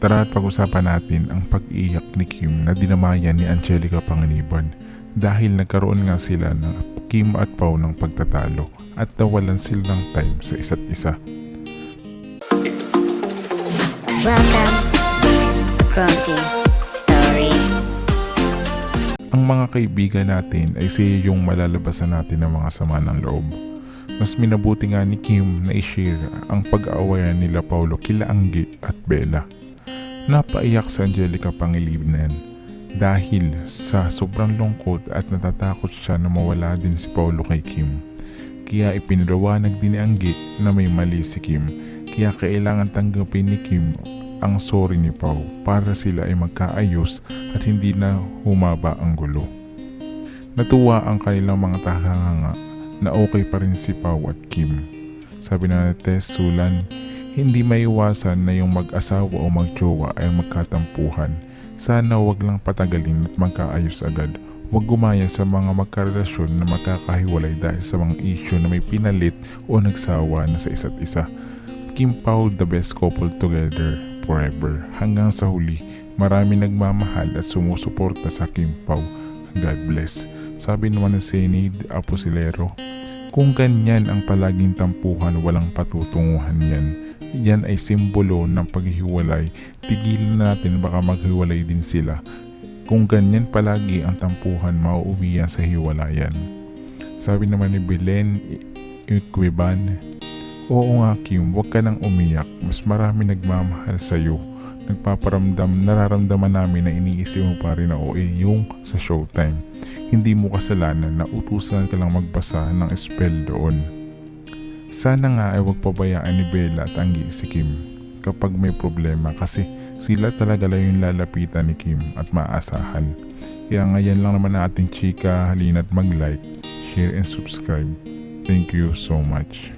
Tara at pag-usapan natin ang pag-iyak ni Kim na dinamayan ni Angelica Panganiban dahil nagkaroon nga sila ng Kim at Pau ng pagtatalo at nawalan sila ng time sa isa't isa. Welcome, Clumsy Story. Ang mga kaibigan natin ay siya yung malalabasan natin ng mga sama ng loob. Mas minabuti nga ni Kim na i-share ang pag-aawayan nila Paulo kila Anggi at Bella. Napaiyak si Angelica Pangilinan dahil sa sobrang lungkot at natatakot siya na mawala din si Paulo kay Kim. Kaya ipinaliwanag din ni Anggi na may mali si Kim kaya kailangan tanggapin ni Kim ang sorry ni Pau para sila ay magkaayos at hindi na humaba ang gulo. Natuwa ang kanilang mga tahanga na okay pa rin si Pau at Kim. Sabi na Tess Sulan, hindi maiwasan na yung mag-asawa o magjowa ay magkatampuhan. Sana wag lang patagalin at magkaayos agad. Huwag gumaya sa mga magkarelasyon na magkakahiwalay dahil sa mga issue na may pinalit o nagsawa na sa isa't isa. Kim Pao the best couple together forever. Hanggang sa huli, marami nagmamahal at sumusuporta sa Kim Pao. God bless. Sabi naman ng Senid Aposilero, kung ganyan ang palaging tampuhan, walang patutunguhan yan. Yan ay simbolo ng paghihiwalay. Tigilan natin baka maghiwalay din sila. Kung ganyan palagi ang tampuhan, mauuwi yan sa hiwalayan. Sabi naman ni Belen Iquiban, Oo nga Kim, huwag ka nang umiyak. Mas marami nagmamahal sa'yo. Nagpaparamdam, nararamdaman namin na iniisip mo pa rin na OA yung sa showtime. Hindi mo kasalanan na utusan ka lang magbasa ng spell doon. Sana nga ay huwag pabayaan ni Bella at Anggi si Kim kapag may problema kasi sila talaga lang yung lalapitan ni Kim at maasahan. Kaya ngayon lang naman natin chika, halina't mag-like, share and subscribe. Thank you so much.